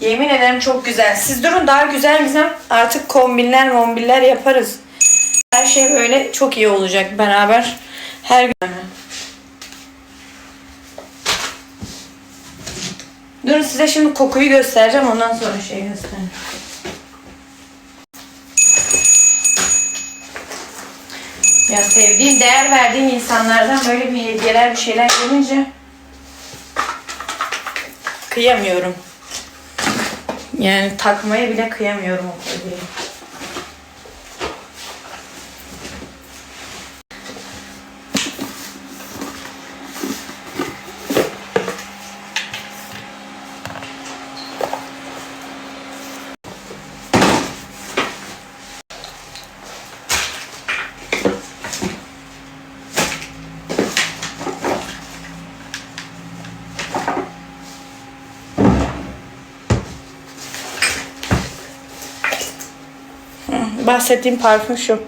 Yemin ederim çok güzel. Siz durun daha güzel güzel artık kombinler mombiller yaparız. Her şey böyle çok iyi olacak beraber. Her gün. Durun size şimdi kokuyu göstereceğim ondan sonra şey göstereceğim. Ya sevdiğim, değer verdiğim insanlardan böyle bir hediyeler, bir şeyler gelince kıyamıyorum. Yani takmaya bile kıyamıyorum o kolyeyi. Bahsettiğim parfüm şu.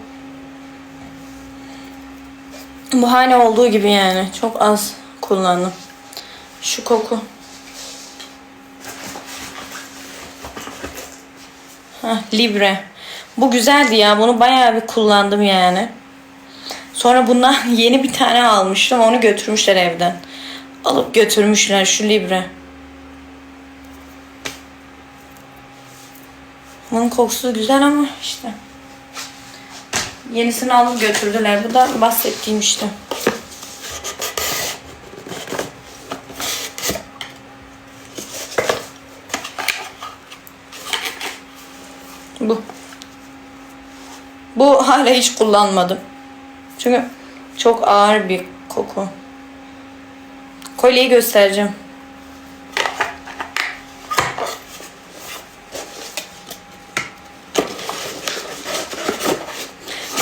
Bu hani olduğu gibi yani. Çok az kullandım. Şu koku. Heh, Libre. Bu güzeldi ya. Bunu bayağı bir kullandım yani. Sonra bundan yeni bir tane almıştım. Onu götürmüşler evden. Alıp götürmüşler şu Libre. Bunun kokusu güzel ama işte. Yenisini alıp götürdüler. Bu da bahsettiğim işte. Bu. Bu hala hiç kullanmadım. Çünkü çok ağır bir koku. Kolyeyi göstereceğim.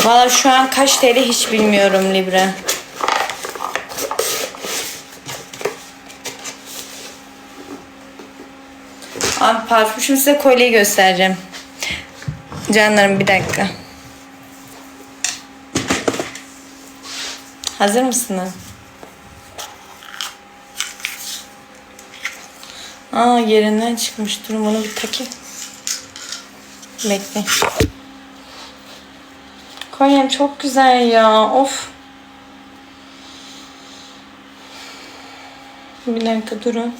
Valla şu an kaç TL hiç bilmiyorum Libre. Abi parfüm şimdi size kolyeyi göstereceğim. Canlarım bir dakika. Hazır mısınız? Aa yerinden çıkmış. Durun bunu bir takayım. Bekle. Kolyem çok güzel ya. Of. Bir dakika durun.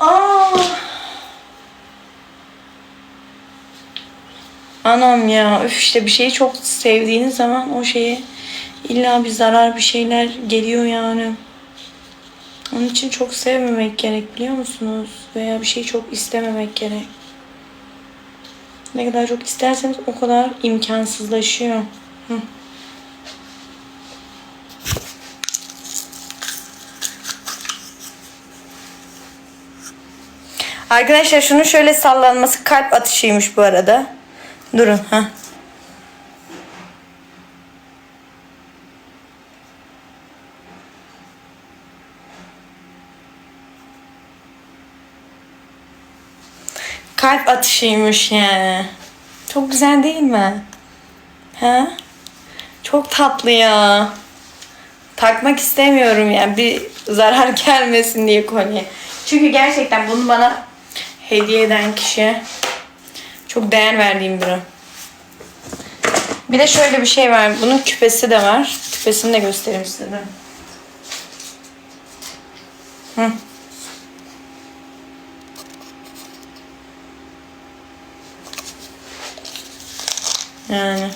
Anam ya. Üf işte bir şeyi çok sevdiğiniz zaman o şeye illa bir zarar bir şeyler geliyor yani. Onun için çok sevmemek gerek biliyor musunuz? Veya bir şeyi çok istememek gerek. Ne kadar çok isterseniz o kadar imkansızlaşıyor. Hı. Arkadaşlar şunun şöyle sallanması kalp atışıymış bu arada. Durun ha. Kalp atışıymış yani. Çok güzel değil mi? Ha? Çok tatlı ya. Takmak istemiyorum yani bir zarar gelmesin diye kolye. Çünkü gerçekten bunu bana hediye eden kişiye çok değer verdiğim biri. Bir de şöyle bir şey var. Bunun küpesi de var. Küpesini de göstereyim size. Hı. Yani.